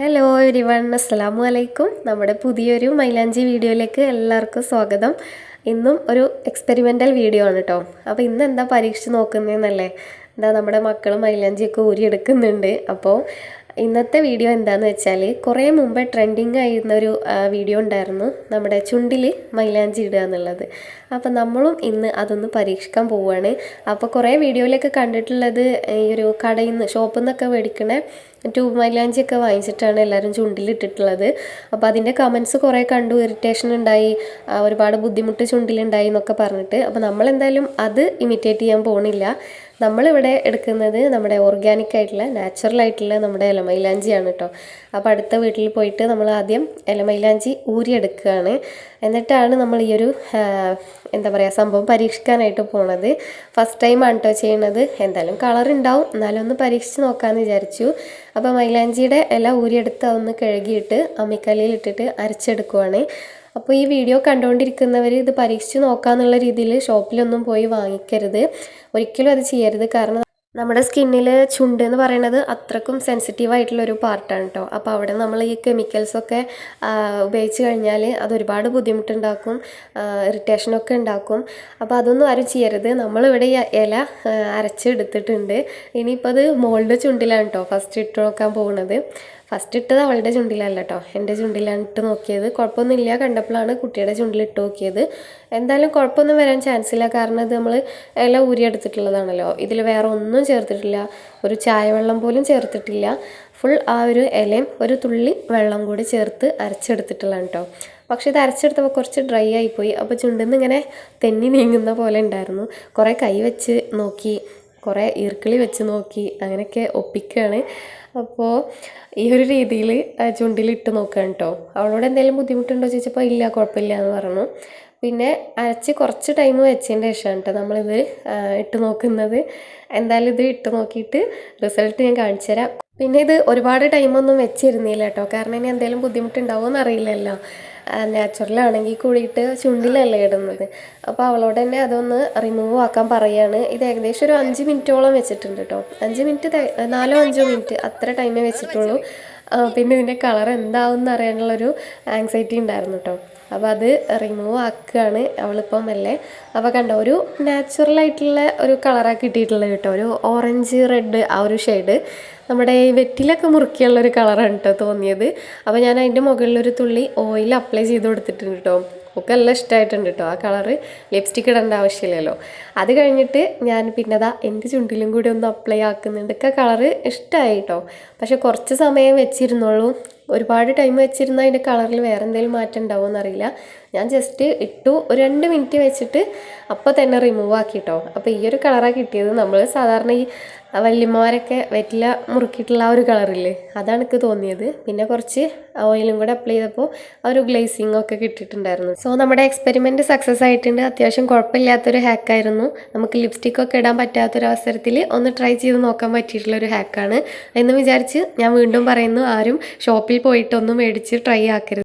Hello everyone അസ്സലാമു അലൈക്കും നമ്മുടെ പുതിയൊരു മൈലാഞ്ചി വീഡിയോയിലേക്ക് എല്ലാവർക്കും സ്വാഗതം. ഇന്നും ഒരു എക്സ്പെരിമെന്റൽ വീഡിയോ ആണ് കേട്ടോ അപ്പോൾ ഇന്ന് എന്താ പരീക്ഷിച്ച് നോക്കുന്നതെന്നല്ലേ എന്താ നമ്മുടെ മക്കൾ മൈലാഞ്ചിയൊക്കെ ഊരിയെടുക്കുന്നുണ്ട്. അപ്പോൾ ഇന്നത്തെ വീഡിയോ എന്താണെന്ന് വെച്ചാൽ കുറേ മുമ്പ് ട്രെൻഡിങ് ആയിരുന്ന ഒരു വീഡിയോ ഉണ്ടായിരുന്നു. നമ്മുടെ ചുണ്ടിൽ മൈലാഞ്ചി ഇടുക എന്നുള്ളത്. അപ്പോൾ നമ്മളും ഇന്ന് അതൊന്ന് പരീക്ഷിക്കാൻ പോവുകയാണ് അപ്പോൾ കുറേ വീഡിയോയിലൊക്കെ കണ്ടിട്ടുള്ളത് ഈ ഒരു കടയിൽ നിന്ന് ഷോപ്പിൽ നിന്നൊക്കെ മേടിക്കണ ട്യൂബ് മൈലാഞ്ചിയൊക്കെ വാങ്ങിച്ചിട്ടാണ് എല്ലാവരും ചുണ്ടിലിട്ടിട്ടുള്ളത്. അപ്പോൾ അതിന്റെ കമൻസ് കുറേ കണ്ടു ഇറിറ്റേഷൻ ഉണ്ടായി ഒരുപാട് ബുദ്ധിമുട്ട് ചുണ്ടിലുണ്ടായി എന്നൊക്കെ പറഞ്ഞിട്ട്. അപ്പോൾ നമ്മളെന്തായാലും അത് ഇമിറ്റേറ്റ് ചെയ്യാൻ പോണില്ല. നമ്മളിവിടെ എടുക്കുന്നത് നമ്മുടെ ഓർഗാനിക് ആയിട്ടുള്ള നാച്ചുറൽ ആയിട്ടുള്ള നമ്മുടെ ഇലമൈലാഞ്ചിയാണ് കേട്ടോ അപ്പോൾ അടുത്ത വീട്ടിൽ പോയിട്ട് നമ്മൾ ആദ്യം ഇലമൈലാഞ്ചി ഊരിയെടുക്കുകയാണ്. എന്നിട്ടാണ് നമ്മൾ ഈ ഒരു എന്താ പറയുക സംഭവം പരീക്ഷിക്കാനായിട്ട് പോണത്. ഫസ്റ്റ് ടൈമാണ് കേട്ടോ ചെയ്യണത് എന്തായാലും കളർ ഉണ്ടാവും. എന്നാലും ഒന്ന് പരീക്ഷിച്ച് നോക്കാമെന്ന് വിചാരിച്ചു. അപ്പോൾ മൈലാഞ്ചിയുടെ ഇല ഊരിയെടുത്ത് അതൊന്ന് കഴുകിയിട്ട് അമ്മിക്കല്ലിൽ ഇട്ടിട്ട് അരച്ചെടുക്കുവാണ്. അപ്പോൾ ഈ വീഡിയോ കണ്ടുകൊണ്ടിരിക്കുന്നവർ ഇത് പരീക്ഷിച്ച് നോക്കാമെന്നുള്ള രീതിയിൽ ഷോപ്പിലൊന്നും പോയി വാങ്ങിക്കരുത്. ഒരിക്കലും അത് ചെയ്യരുത്. കാരണം നമ്മുടെ സ്കിന്നിൽ ചുണ്ട് എന്ന് പറയുന്നത് അത്രക്കും സെൻസിറ്റീവ് ആയിട്ടുള്ള ഒരു പാർട്ടാണ് കേട്ടോ അപ്പോൾ അവിടെ നമ്മൾ ഈ കെമിക്കൽസൊക്കെ ഉപയോഗിച്ച് കഴിഞ്ഞാൽ അതൊരുപാട് ബുദ്ധിമുട്ടുണ്ടാക്കും ഇറിറ്റേഷനൊക്കെ ഉണ്ടാക്കും. അപ്പോൾ അതൊന്നും ആരും ചെയ്യരുത്. നമ്മളിവിടെ ഈ ഇല അരച്ചെടുത്തിട്ടുണ്ട്. ഇനിയിപ്പോൾ അത് മോളുടെ ചുണ്ടിലാണ് കേട്ടോ ഫസ്റ്റ് ഇട്ട് നോക്കാൻ പോകുന്നത് ഫസ്റ്റ് ഇട്ടത് അവളുടെ ചുണ്ടിലല്ല കേട്ടോ എന്റെ ചുണ്ടിലാണ് ഇട്ട് നോക്കിയത്. കുഴപ്പമൊന്നുമില്ല. കണ്ടപ്പോഴാണ് കുട്ടിയുടെ ചുണ്ടിൽ ഇട്ട് നോക്കിയത്. എന്തായാലും കുഴപ്പമൊന്നും വരാൻ ചാൻസ് ഇല്ല. കാരണം ഇത് നമ്മൾ ഇല ഊരിയെടുത്തിട്ടുള്ളതാണല്ലോ ഇതിൽ വേറെ ഒന്നും ചേർത്തിട്ടില്ല. ഒരു ചായവെള്ളം പോലും ചേർത്തിട്ടില്ല. ഫുൾ ആ ഒരു ഇലയും ഒരു തുള്ളി വെള്ളം കൂടി ചേർത്ത് അരച്ചെടുത്തിട്ടുള്ളതാണ് കേട്ടോ പക്ഷേ ഇത് അരച്ചെടുത്തപ്പോൾ കുറച്ച് ഡ്രൈ ആയിപ്പോയി. അപ്പോൾ ചുണ്ടിൽ നിന്ന് ഇങ്ങനെ തെന്നി നീങ്ങുന്ന പോലെ ഉണ്ടായിരുന്നു. കുറേ കൈ വെച്ച് നോക്കി കുറേ ഈർക്കിളി വെച്ച് നോക്കി അങ്ങനെയൊക്കെ ഒപ്പിക്കുകയാണ്. അപ്പോൾ ഈ ഒരു രീതിയിൽ ചുണ്ടിലിട്ട് നോക്കുകയാണ് കേട്ടോ അവളോട് എന്തെങ്കിലും ബുദ്ധിമുട്ടുണ്ടോ ചോദിച്ചപ്പോൾ ഇല്ല കുഴപ്പമില്ല എന്ന് പറഞ്ഞു. പിന്നെ അരച്ച് കുറച്ച് ടൈം വെച്ചതിന്റെ ശേഷമാണ് കേട്ടോ നമ്മളിത് ഇട്ട് നോക്കുന്നത്. എന്തായാലും ഇത് ഇട്ട് നോക്കിയിട്ട് റിസൾട്ട് ഞാൻ കാണിച്ചു തരാം. പിന്നെ ഇത് ഒരുപാട് ടൈമൊന്നും വെച്ചിരുന്നില്ല കേട്ടോ കാരണം ഇനി എന്തെങ്കിലും ബുദ്ധിമുട്ടുണ്ടാവുമോ അറിയില്ലല്ലോ നാച്ചുറലാണെങ്കിൽ കൂടിയിട്ട് ചുണ്ടിലല്ലേ ഇടുന്നത്. അപ്പോൾ അവളോട് തന്നെ അതൊന്ന് റിമൂവ് ആക്കാൻ പറയുകയാണ് ഇത് ഏകദേശം ഒരു അഞ്ച് മിനിറ്റോളം വെച്ചിട്ടുണ്ട് കേട്ടോ അഞ്ച് മിനിറ്റ് നാലോ അഞ്ചോ മിനിറ്റ് അത്ര ടൈമേ വെച്ചിട്ടുള്ളൂ. പിന്നെ ഇതിന്റെ കളർ എന്താവും എന്നറിയാനുള്ളൊരു ആങ്സൈറ്റി ഉണ്ടായിരുന്നു കേട്ടോ അപ്പോൾ അത് റിമൂവ് ആക്കുകയാണ് അവളിപ്പം മെല്ലെ. അപ്പോൾ കണ്ടോ ഒരു നാച്ചുറൽ ആയിട്ടുള്ള ഒരു കളറാണ് കിട്ടിയിട്ടുള്ളത് കേട്ടോ. ഒരു ഓറഞ്ച് റെഡ് ആ ഒരു ഷെയ്ഡ് നമ്മുടെ ഈ വെറ്റിലൊക്കെ മുറുക്കിയുള്ള ഒരു കളറാണ് കേട്ടോ തോന്നിയത്. അപ്പോൾ ഞാൻ അതിന്റെ മുകളിലൊരു തുള്ളി ഓയിൽ അപ്ലൈ ചെയ്ത് കൊടുത്തിട്ടുണ്ട് കേട്ടോ ഒക്കെ എല്ലാം ഇഷ്ടമായിട്ടുണ്ട് കേട്ടോ ആ കളറ് ലിപ്സ്റ്റിക് ഇടേണ്ട ആവശ്യമില്ലല്ലോ. അത് കഴിഞ്ഞിട്ട് ഞാൻ പിന്നെ അതാ എന്റെ ചുണ്ടിലും കൂടി ഒന്ന് അപ്ലൈ ആക്കുന്നുണ്ട്. ഒക്കെ കളറ് ഇഷ്ടമായി കേട്ടോ പക്ഷെ കുറച്ച് സമയം വെച്ചിരുന്നുള്ളൂ. ഒരുപാട് ടൈം വെച്ചിരുന്നാൽ അതിന്റെ കളറിൽ വേറെ എന്തെങ്കിലും മാറ്റം ഉണ്ടാവുമോ അറിയില്ല ഞാൻ ജസ്റ്റ് ഇട്ടു. ഒരു രണ്ട് മിനിറ്റ് വെച്ചിട്ട് അപ്പോൾ തന്നെ റിമൂവ് ആക്കി കേട്ടോ അപ്പോൾ ഈ ഒരു കളറാണ് കിട്ടിയത്. നമ്മൾ സാധാരണ ഈ വല്യമ്മമാരൊക്കെ വെറ്റില മുറുക്കിയിട്ടുള്ള ആ ഒരു കളറില്ലേ അതാണ് എനിക്ക് തോന്നിയത്. പിന്നെ കുറച്ച് ഓയിലും കൂടെ അപ്ലൈ ചെയ്തപ്പോൾ ആ ഒരു ഗ്ലേസിംഗ് ഒക്കെ കിട്ടിയിട്ടുണ്ടായിരുന്നു. സോ നമ്മുടെ എക്സ്പെരിമെന്റ് സക്സസ് ആയിട്ടുണ്ട്. അത്യാവശ്യം കുഴപ്പമില്ലാത്തൊരു ഹാക്കായിരുന്നു നമുക്ക് ലിപ്സ്റ്റിക് ഒക്കെ ഇടാൻ പറ്റാത്തൊരു അവസരത്തിൽ ഒന്ന് ട്രൈ ചെയ്ത് നോക്കാൻ പറ്റിയിട്ടുള്ള ഒരു ഹാക്കാണ് എന്ന് വിചാരിച്ച് ഞാൻ വീണ്ടും പറയുന്നു ആരും ഷോപ്പിൽ പോയിട്ടൊന്നും മേടിച്ച് ട്രൈ ആക്കരുത്.